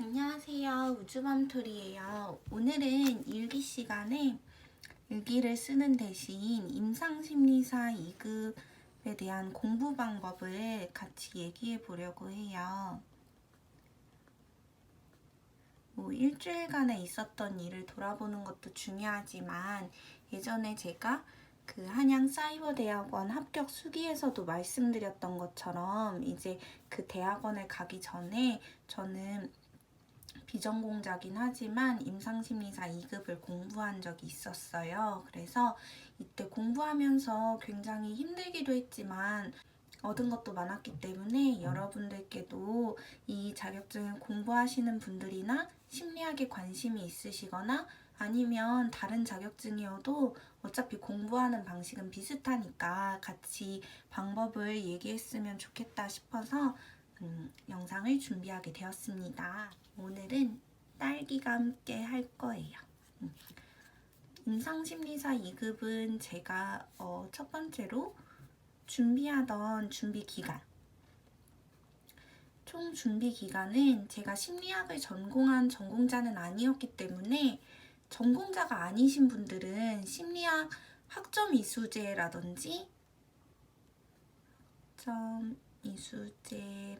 안녕하세요. 우주밤토리예요. 오늘은 일기 시간에 일기를 쓰는 대신 임상심리사 2급에 대한 공부 방법을 같이 얘기해 보려고 해요. 뭐 일주일간에 있었던 일을 돌아보는 것도 중요하지만 예전에 제가 그 한양 사이버 대학원 합격 수기에서도 말씀드렸던 것처럼 이제 그 대학원을 가기 전에 저는 비전공자긴 하지만 임상심리사 2급을 공부한 적이 있었어요. 그래서 이때 공부하면서 굉장히 힘들기도 했지만 얻은 것도 많았기 때문에 여러분들께도 이 자격증을 공부하시는 분들이나 심리학에 관심이 있으시거나 아니면 다른 자격증이어도 어차피 공부하는 방식은 비슷하니까 같이 방법을 얘기했으면 좋겠다 싶어서 음, 영상을 준비하게 되었습니다. 오늘은 딸기가 함께 할 거예요. 음. 임상심리사 2급은 제가 어, 첫 번째로 준비하던 준비 기간. 총 준비 기간은 제가 심리학을 전공한 전공자는 아니었기 때문에 전공자가 아니신 분들은 심리학 학점 이수제라든지 학점 이수제나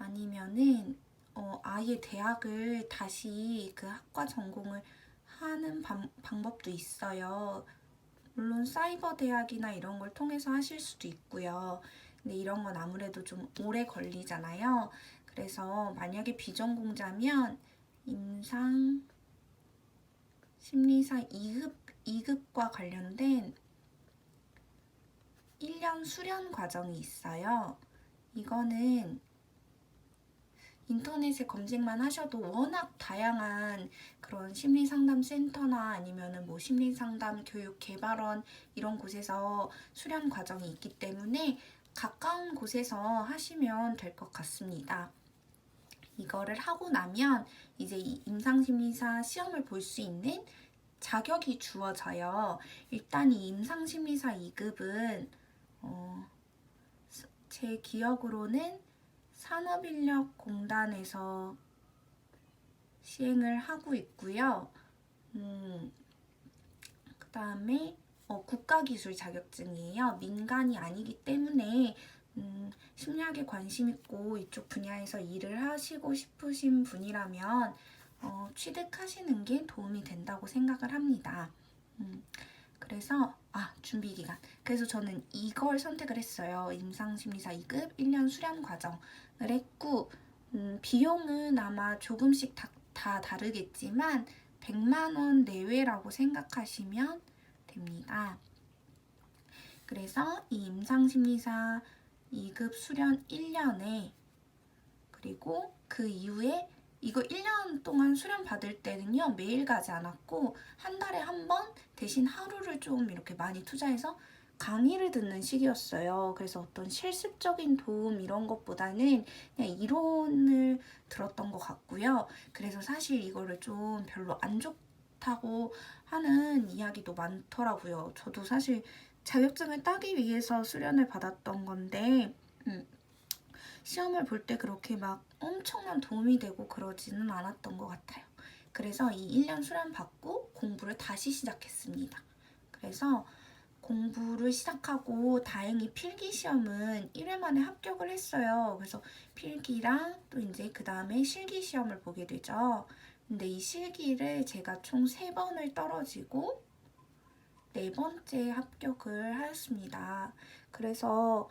아니면은 어, 아예 대학을 다시 그 학과 전공을 하는 방, 방법도 있어요. 물론 사이버 대학이나 이런 걸 통해서 하실 수도 있고요. 근데 이런 건 아무래도 좀 오래 걸리잖아요. 그래서 만약에 비전공자면 임상 심리사 2급 2급과 관련된 1년 수련 과정이 있어요. 이거는 인터넷에 검색만 하셔도 워낙 다양한 그런 심리 상담 센터나 아니면은 뭐 심리 상담 교육 개발원 이런 곳에서 수련 과정이 있기 때문에 가까운 곳에서 하시면 될 것 같습니다. 이거를 하고 나면 이제 이 임상심리사 시험을 볼 수 있는 자격이 주어져요. 일단 이 임상심리사 2급은 어, 제 기억으로는 산업인력공단에서 시행을 하고 있고요. 음, 그 다음에 어, 국가기술 자격증이에요. 민간이 아니기 때문에 음, 심리학에 관심 있고 이쪽 분야에서 일을 하시고 싶으신 분이라면 어, 취득하시는 게 도움이 된다고 생각을 합니다. 음, 그래서 아 준비 기간. 그래서 저는 이걸 선택을 했어요. 임상심리사 2급 1년 수련 과정을 했고 음, 비용은 아마 조금씩 다, 다 다르겠지만 100만 원 내외라고 생각하시면 됩니다. 그래서 이 임상심리사 2급 수련 1년에 그리고 그 이후에 이거 1년 동안 수련 받을 때는요 매일 가지 않았고 한 달에 한 번 대신 하루를 좀 이렇게 많이 투자해서 강의를 듣는 시기였어요. 그래서 어떤 실습적인 도움 이런 것보다는 그냥 이론을 들었던 것 같고요. 그래서 사실 이거를 좀 별로 안 좋다고 하는 이야기도 많더라고요. 저도 사실 자격증을 따기 위해서 수련을 받았던 건데 음, 시험을 볼 때 그렇게 막 엄청난 도움이 되고 그러지는 않았던 것 같아요. 그래서 이 1년 수련 받고 공부를 다시 시작했습니다. 그래서 공부를 시작하고 다행히 필기 시험은 1회 만에 합격을 했어요. 그래서 필기랑 또 이제 그 다음에 실기 시험을 보게 되죠. 근데 이 실기를 제가 총 3번을 떨어지고 네 번째 합격을 하였습니다. 그래서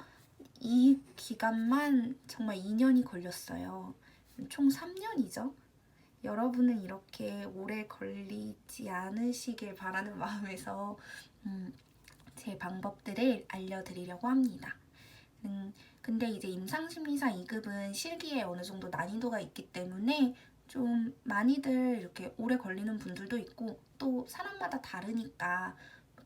이 기간만 정말 2년이 걸렸어요. 총 3년이죠. 여러분은 이렇게 오래 걸리지 않으시길 바라는 마음에서 음, 제 방법들을 알려드리려고 합니다. 음, 근데 이제 임상심리사 2급은 실기에 어느 정도 난이도가 있기 때문에 좀 많이들 이렇게 오래 걸리는 분들도 있고 또 사람마다 다르니까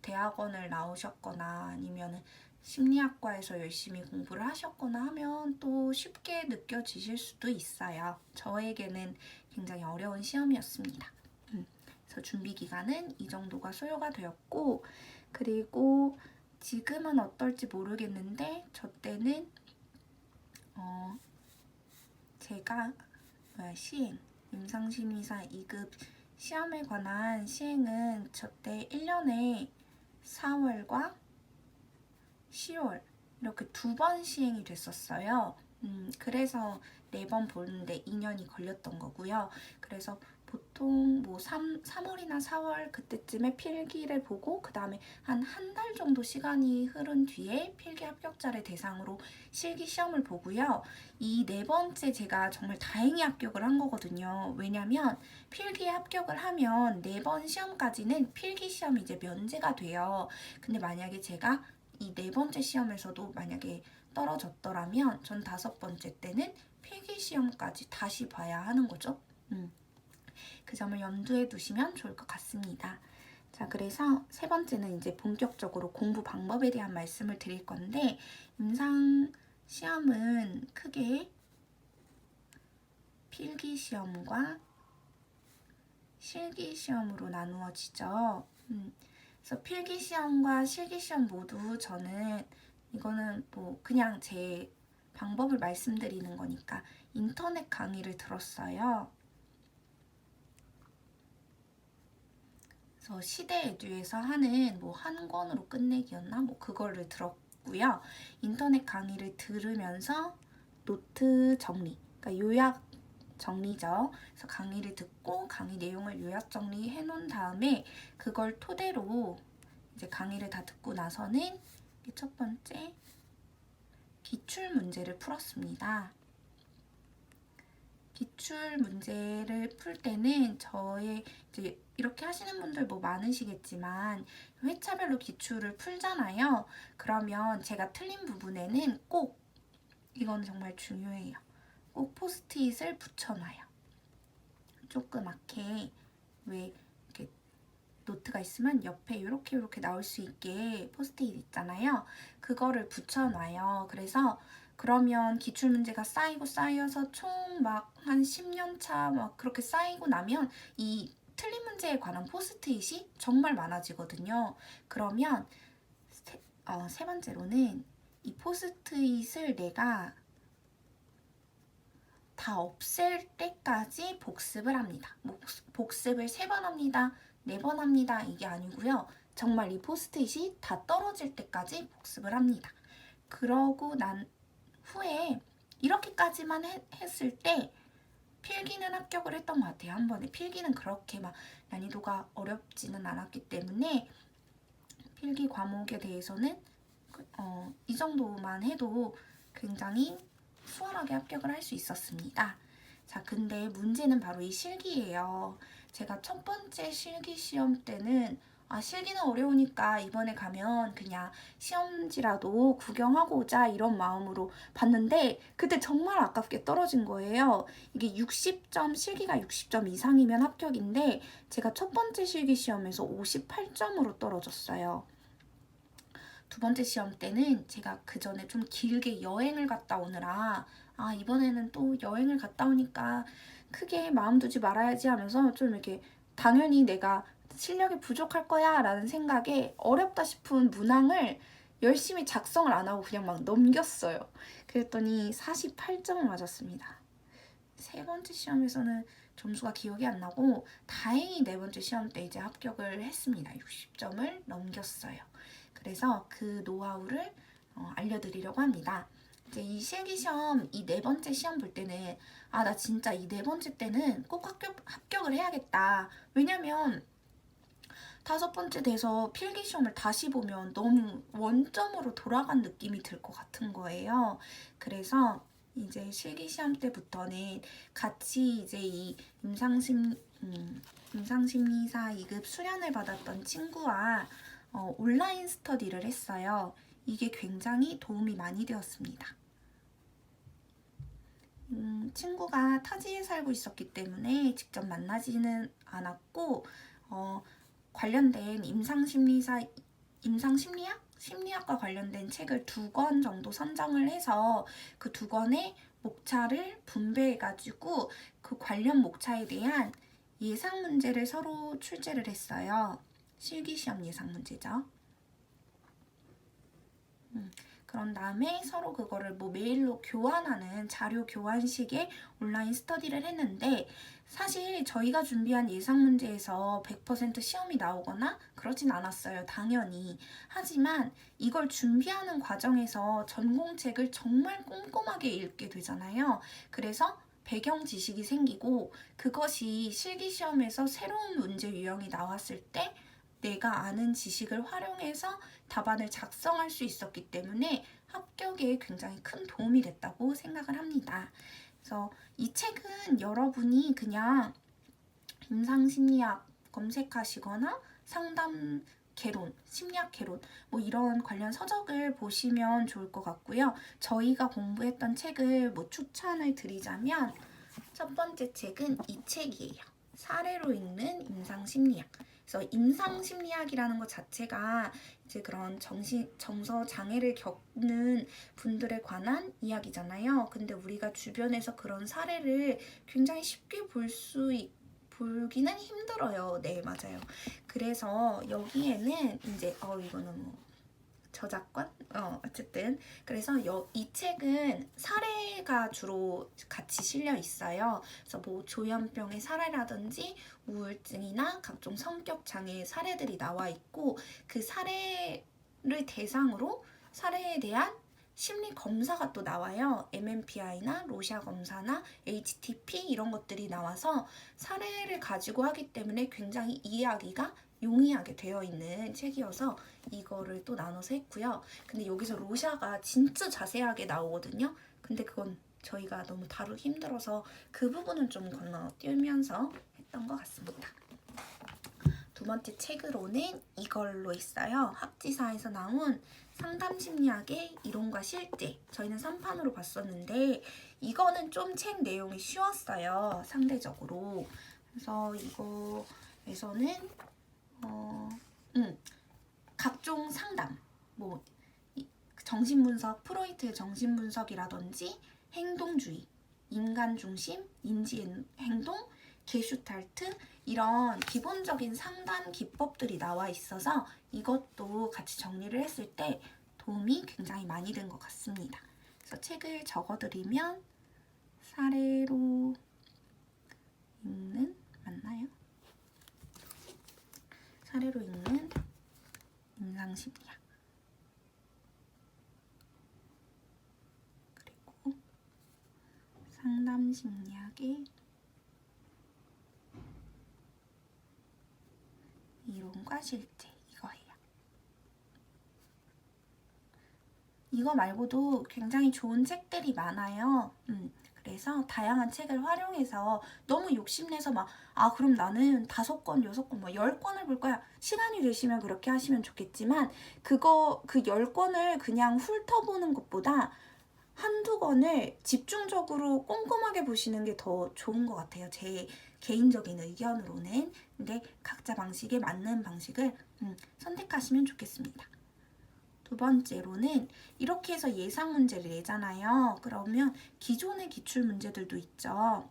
대학원을 나오셨거나 아니면 심리학과에서 열심히 공부를 하셨거나 하면 또 쉽게 느껴지실 수도 있어요. 저에게는 굉장히 어려운 시험이었습니다. 음, 그래서 준비 기간은 이 정도가 소요가 되었고 그리고 지금은 어떨지 모르겠는데 저 때는 어, 제가 뭐야 시행 임상심리사 2급 시험에 관한 시행은 저 때 1년에 4월과 10월 이렇게 두 번 시행이 됐었어요. 음, 그래서 네 번 보는데 2년이 걸렸던 거고요. 그래서 보통 뭐 3, 3월이나 4월 그때쯤에 필기를 보고 그 다음에 한 한 달 정도 시간이 흐른 뒤에 필기 합격자를 대상으로 실기 시험을 보고요. 이 네 번째 제가 정말 다행히 합격을 한 거거든요. 왜냐면 필기에 합격을 하면 네 번 시험까지는 필기 시험이 이제 면제가 돼요. 근데 만약에 제가 이 네 번째 시험에서도 만약에 떨어졌더라면 전 다섯 번째 때는 필기 시험까지 다시 봐야 하는 거죠. 음. 그 점을 염두에 두시면 좋을 것 같습니다. 자, 그래서 세 번째는 이제 본격적으로 공부 방법에 대한 말씀을 드릴 건데, 임상 시험은 크게 필기 시험과 실기 시험으로 나누어지죠. 음, 그래서 필기 시험과 실기 시험 모두 저는 이거는 뭐 그냥 제 방법을 말씀드리는 거니까 인터넷 강의를 들었어요. 그래서 시대 에듀에서 하는 뭐 한 권으로 끝내기였나 뭐 그거를 들었고요. 인터넷 강의를 들으면서 노트 정리, 그러니까 요약 정리죠. 그래서 강의를 듣고 강의 내용을 요약 정리해 놓은 다음에 그걸 토대로 이제 강의를 다 듣고 나서는 첫 번째 기출 문제를 풀었습니다. 기출 문제를 풀 때는 저의 이제 이렇게 하시는 분들 뭐 많으시겠지만 회차별로 기출을 풀잖아요. 그러면 제가 틀린 부분에는 꼭 이건 정말 중요해요. 꼭 포스트잇을 붙여놔요. 조그맣게 왜 이렇게 노트가 있으면 옆에 이렇게 이렇게 나올 수 있게 포스트잇 있잖아요. 그거를 붙여놔요. 그래서 그러면 기출 문제가 쌓이고 쌓여서 총 막 한 10년 차 막 그렇게 쌓이고 나면 이 틀린 문제에 관한 포스트잇이 정말 많아지거든요. 그러면 세, 어, 세 번째로는 이 포스트잇을 내가 다 없앨 때까지 복습을 합니다. 복습을 세 번 합니다. 네 번 합니다. 이게 아니고요. 정말 이 포스트잇이 다 떨어질 때까지 복습을 합니다. 그러고 난 후에 이렇게까지만 해, 했을 때 필기는 합격을 했던 것 같아요. 한 번에 필기는 그렇게 막 난이도가 어렵지는 않았기 때문에 필기 과목에 대해서는 그, 어, 이 정도만 해도 굉장히 수월하게 합격을 할 수 있었습니다. 자, 근데 문제는 바로 이 실기예요. 제가 첫 번째 실기 시험 때는 아, 실기는 어려우니까 이번에 가면 그냥 시험지라도 구경하고 오자 이런 마음으로 봤는데 그때 정말 아깝게 떨어진 거예요. 이게 60점, 실기가 60점 이상이면 합격인데 제가 첫 번째 실기 시험에서 58점으로 떨어졌어요. 두 번째 시험 때는 제가 그 전에 좀 길게 여행을 갔다 오느라 아, 이번에는 또 여행을 갔다 오니까 크게 마음 두지 말아야지 하면서 좀 이렇게 당연히 내가 실력이 부족할 거야 라는 생각에 어렵다 싶은 문항을 열심히 작성을 안 하고 그냥 막 넘겼어요. 그랬더니 48점을 맞았습니다. 세 번째 시험에서는 점수가 기억이 안 나고 다행히 네 번째 시험 때 이제 합격을 했습니다. 60점을 넘겼어요. 그래서 그 노하우를 어, 알려드리려고 합니다. 이제 이 실기 시험 이 네 번째 시험 볼 때는 아 나 진짜 이 네 번째 때는 꼭 합격 합격을 해야겠다. 왜냐면 다섯 번째 돼서 필기 시험을 다시 보면 너무 원점으로 돌아간 느낌이 들 것 같은 거예요. 그래서 이제 실기 시험 때부터는 같이 이제 이 임상심 음, 임상심리사 2급 수련을 받았던 친구와 어, 온라인 스터디를 했어요. 이게 굉장히 도움이 많이 되었습니다. 음, 친구가 타지에 살고 있었기 때문에 직접 만나지는 않았고 어, 관련된 임상심리사, 임상심리학? 심리학과 관련된 책을 두 권 정도 선정을 해서 그 두 권의 목차를 분배해 가지고 그 관련 목차에 대한 예상 문제를 서로 출제를 했어요. 실기시험 예상 문제죠. 음, 그런 다음에 서로 그거를 뭐 메일로 교환하는 자료 교환식의 온라인 스터디를 했는데 사실 저희가 준비한 예상 문제에서 100% 시험이 나오거나 그러진 않았어요. 당연히. 하지만 이걸 준비하는 과정에서 전공책을 정말 꼼꼼하게 읽게 되잖아요. 그래서 배경 지식이 생기고 그것이 실기 시험에서 새로운 문제 유형이 나왔을 때 내가 아는 지식을 활용해서 답안을 작성할 수 있었기 때문에 합격에 굉장히 큰 도움이 됐다고 생각을 합니다. 그래서 이 책은 여러분이 그냥 임상심리학 검색하시거나 상담 개론, 심리학 개론 뭐 이런 관련 서적을 보시면 좋을 것 같고요. 저희가 공부했던 책을 뭐 추천을 드리자면 첫 번째 책은 이 책이에요. 사례로 읽는 임상심리학. 그래서 임상 심리학이라는 것 자체가 이제 그런 정신 정서 장애를 겪는 분들에 관한 이야기잖아요. 근데 우리가 주변에서 그런 사례를 굉장히 쉽게 볼수 보기는 힘들어요. 네, 맞아요. 그래서 여기에는 이제 어 이거는 뭐 저작권? 어, 어쨌든. 그래서 여, 이 책은 사례가 주로 같이 실려 있어요. 그래서 뭐 조현병의 사례라든지 우울증이나 각종 성격 장애의 사례들이 나와 있고 그 사례를 대상으로 사례에 대한 심리 검사가 또 나와요. MMPI나 로샤 검사나 HTP 이런 것들이 나와서 사례를 가지고 하기 때문에 굉장히 이해하기가 용이하게 되어 있는 책이어서 이거를 또 나눠서 했고요. 근데 여기서 로샤가 진짜 자세하게 나오거든요. 근데 그건 저희가 너무 다루기 힘들어서 그 부분은 좀 건너뛰면서 했던 것 같습니다. 두 번째 책으로는 이걸로 있어요. 학지사에서 나온 상담 심리학의 이론과 실제. 저희는 3판으로 봤었는데 이거는 좀 책 내용이 쉬웠어요. 상대적으로. 그래서 이거에서는 어, 음, 각종 상담, 뭐 정신분석, 프로이트의 정신분석이라든지 행동주의, 인간중심, 인지행동, 게슈탈트 이런 기본적인 상담 기법들이 나와 있어서 이것도 같이 정리를 했을 때 도움이 굉장히 많이 된 것 같습니다. 그래서 책을 적어드리면 사례로 읽는 맞나요? 사례로 읽는 임상심리학 그리고 상담 심리학의 이론과 실제 이거예요. 이거 말고도 굉장히 좋은 책들이 많아요. 음, 그래서 다양한 책을 활용해서 너무 욕심내서 막, 아, 그럼 나는 다섯 권, 여섯 권, 뭐, 열 권을 볼 거야. 시간이 되시면 그렇게 하시면 좋겠지만, 그거, 그 열 권을 그냥 훑어보는 것보다 한두 권을 집중적으로 꼼꼼하게 보시는 게 더 좋은 것 같아요. 제 개인적인 의견으로는. 근데 각자 방식에 맞는 방식을 음, 선택하시면 좋겠습니다. 두 번째로는 이렇게 해서 예상 문제를 내잖아요. 그러면 기존의 기출 문제들도 있죠.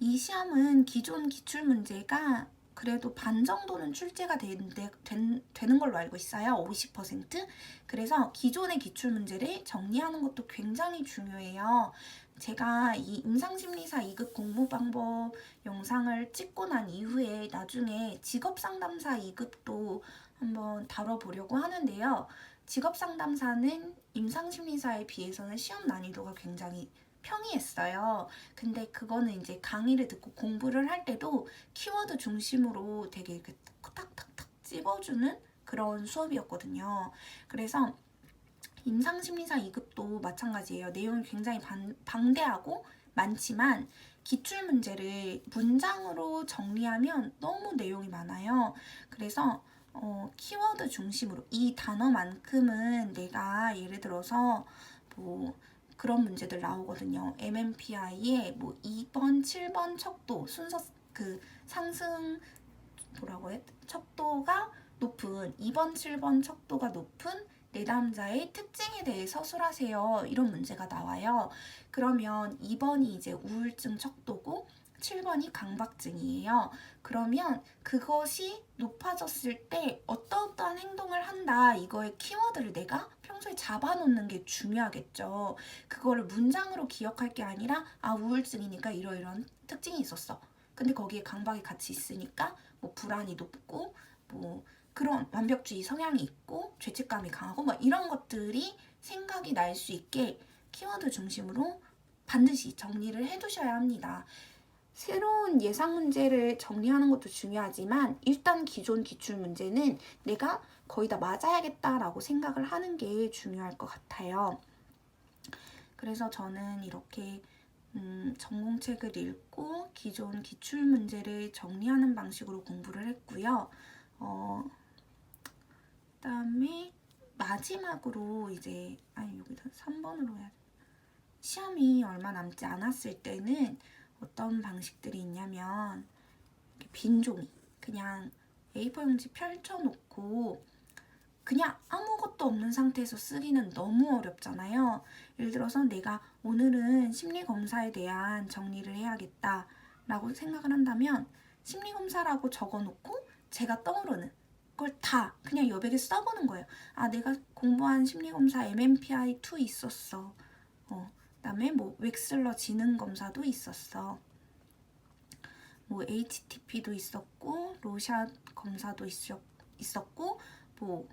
이 시험은 기존 기출 문제가 그래도 반 정도는 출제가 되는데, 된, 되는 걸로 알고 있어요. 50%. 그래서 기존의 기출 문제를 정리하는 것도 굉장히 중요해요. 제가 이 임상심리사 2급 공부 방법 영상을 찍고 난 이후에 나중에 직업상담사 2급도 한번 다뤄보려고 하는데요. 직업상담사는 임상심리사에 비해서는 시험 난이도가 굉장히 평이했어요. 근데 그거는 이제 강의를 듣고 공부를 할 때도 키워드 중심으로 되게 탁탁탁탁 찝어주는 그런 수업이었거든요. 그래서 임상심리사 2급도 마찬가지예요. 내용이 굉장히 반, 방대하고 많지만 기출 문제를 문장으로 정리하면 너무 내용이 많아요. 그래서 어, 키워드 중심으로 이 단어만큼은 내가 예를 들어서 뭐 그런 문제들 나오거든요. MMPI의 뭐 2번, 7번 척도 순서 그 상승 뭐라고 해? 척도가 높은 2번, 7번 척도가 높은 내담자의 특징에 대해 서술하세요. 이런 문제가 나와요. 그러면 2번이 이제 우울증 척도고 7번이 강박증이에요. 그러면 그것이 높아졌을 때 어떠어떠한 행동을 한다 이거의 키워드를 내가 평소에 잡아놓는 게 중요하겠죠. 그거를 문장으로 기억할 게 아니라 아 우울증이니까 이러이러한 특징이 있었어. 근데 거기에 강박이 같이 있으니까 뭐 불안이 높고 뭐 그런 완벽주의 성향이 있고 죄책감이 강하고 뭐 이런 것들이 생각이 날 수 있게 키워드 중심으로 반드시 정리를 해두셔야 합니다. 새로운 예상 문제를 정리하는 것도 중요하지만 일단 기존 기출 문제는 내가 거의 다 맞아야겠다라고 생각을 하는 게 중요할 것 같아요. 그래서 저는 이렇게 음, 전공책을 읽고 기존 기출 문제를 정리하는 방식으로 공부를 했고요. 어, 그다음에 마지막으로 이제 아니 여기다 3번으로 해야 돼. 시험이 얼마 남지 않았을 때는 어떤 방식들이 있냐면 빈 종이 그냥 A4 용지 펼쳐놓고 그냥 아무것도 없는 상태에서 쓰기는 너무 어렵잖아요. 예를 들어서 내가 오늘은 심리 검사에 대한 정리를 해야겠다 라고 생각을 한다면 심리 검사라고 적어놓고 제가 떠오르는 걸다 그냥 여백에 써보는 거예요. 아 내가 공부한 심리 검사 MMPI 2 있었어. 어, 그다음에 뭐 웩슬러 지능 검사도 있었어. 뭐 HTP도 있었고 로샷 검사도 있었, 있었고 뭐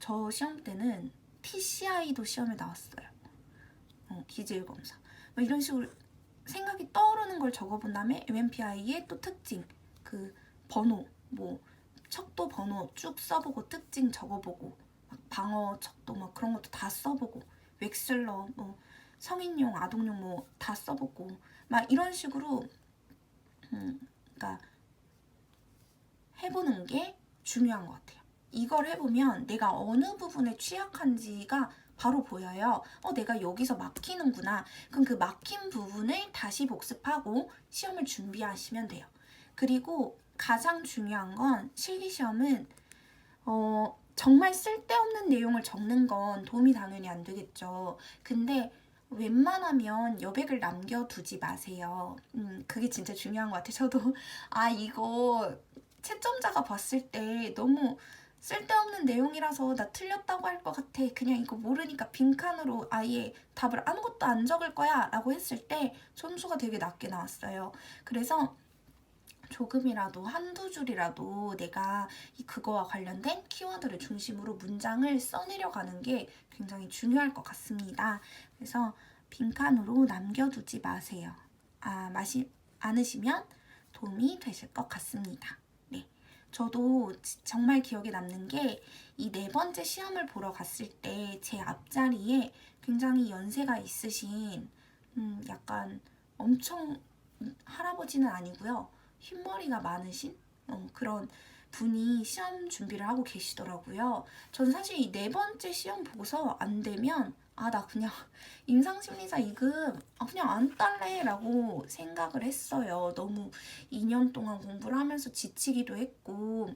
저 시험 때는 TCI도 시험에 나왔어요. 어, 기질 검사. 뭐 이런 식으로 생각이 떠오르는 걸 적어본 다음에 MMPI의 또 특징, 그 번호, 뭐 척도 번호 쭉 써보고 특징 적어보고 막 방어 척도 막 그런 것도 다 써보고 웩슬러 뭐 성인용, 아동용 뭐 다 써보고 막 이런 식으로 음, 그러니까 해보는 게 중요한 것 같아요. 이걸 해보면 내가 어느 부분에 취약한지가 바로 보여요. 어, 내가 여기서 막히는구나. 그럼 그 막힌 부분을 다시 복습하고 시험을 준비하시면 돼요. 그리고 가장 중요한 건 실기시험은 어, 정말 쓸데없는 내용을 적는 건 도움이 당연히 안 되겠죠. 근데 웬만하면 여백을 남겨두지 마세요. 음, 그게 진짜 중요한 것 같아요. 저도, 아, 이거 채점자가 봤을 때 너무 쓸데없는 내용이라서 나 틀렸다고 할 것 같아. 그냥 이거 모르니까 빈칸으로 아예 답을 아무것도 안 적을 거야. 라고 했을 때 점수가 되게 낮게 나왔어요. 그래서 조금이라도 한두 줄이라도 내가 이 그거와 관련된 키워드를 중심으로 문장을 써내려가는 게 굉장히 중요할 것 같습니다. 그래서 빈칸으로 남겨두지 마세요. 아, 마시 않으시면 도움이 되실 것 같습니다. 네. 저도 지- 정말 기억에 남는 게 이 네 번째 시험을 보러 갔을 때 제 앞자리에 굉장히 연세가 있으신 음, 약간 엄청 음, 할아버지는 아니고요. 흰머리가 많으신 어, 그런 분이 시험 준비를 하고 계시더라고요. 전 사실 이 네 번째 시험 보고서 안 되면 아 나 그냥 임상심리사 2급 아, 그냥 안 딸래라고 생각을 했어요. 너무 2년 동안 공부를 하면서 지치기도 했고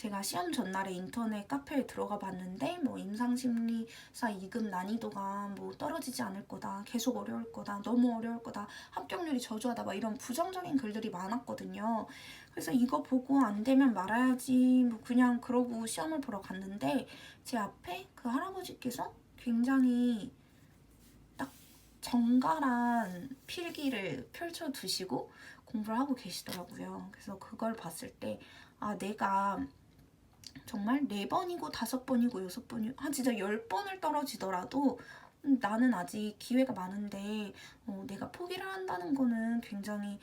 제가 시험 전날에 인터넷 카페에 들어가 봤는데 뭐 임상심리사 2급 난이도가 뭐 떨어지지 않을 거다 계속 어려울 거다 너무 어려울 거다 합격률이 저조하다 막 이런 부정적인 글들이 많았거든요. 그래서 이거 보고 안 되면 말아야지 뭐 그냥 그러고 시험을 보러 갔는데 제 앞에 그 할아버지께서 굉장히 딱 정갈한 필기를 펼쳐 두시고 공부를 하고 계시더라고요. 그래서 그걸 봤을 때 아 내가 정말 네 번이고 다섯 번이고 여섯 번이 한 진짜 열 번을 떨어지더라도 음, 나는 아직 기회가 많은데 어, 내가 포기를 한다는 거는 굉장히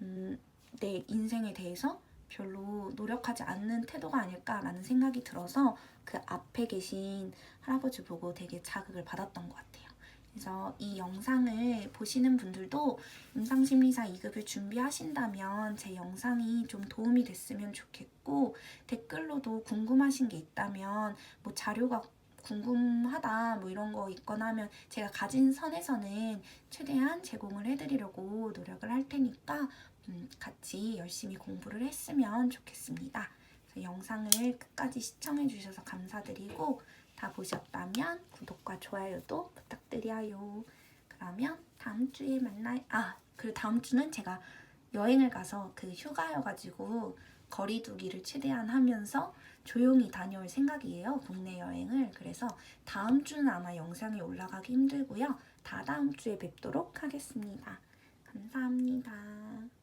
음, 내 인생에 대해서 별로 노력하지 않는 태도가 아닐까라는 생각이 들어서 그 앞에 계신 할아버지 보고 되게 자극을 받았던 것 같아요. 그래서 이 영상을 보시는 분들도 임상심리사 2급을 준비하신다면 제 영상이 좀 도움이 됐으면 좋겠고 댓글로도 궁금하신 게 있다면 뭐 자료가 궁금하다 뭐 이런 거 있거나 하면 제가 가진 선에서는 최대한 제공을 해드리려고 노력을 할 테니까 음, 같이 열심히 공부를 했으면 좋겠습니다. 영상을 끝까지 시청해 주셔서 감사드리고 다 보셨다면 구독과 좋아요도 부탁드려요. 그러면 다음 주에 만나요. 아 그리고 다음 주는 제가 여행을 가서 그 휴가여가지고 거리두기를 최대한 하면서 조용히 다녀올 생각이에요. 국내 여행을. 그래서 다음 주는 아마 영상이 올라가기 힘들고요. 다 다음 주에 뵙도록 하겠습니다. 감사합니다.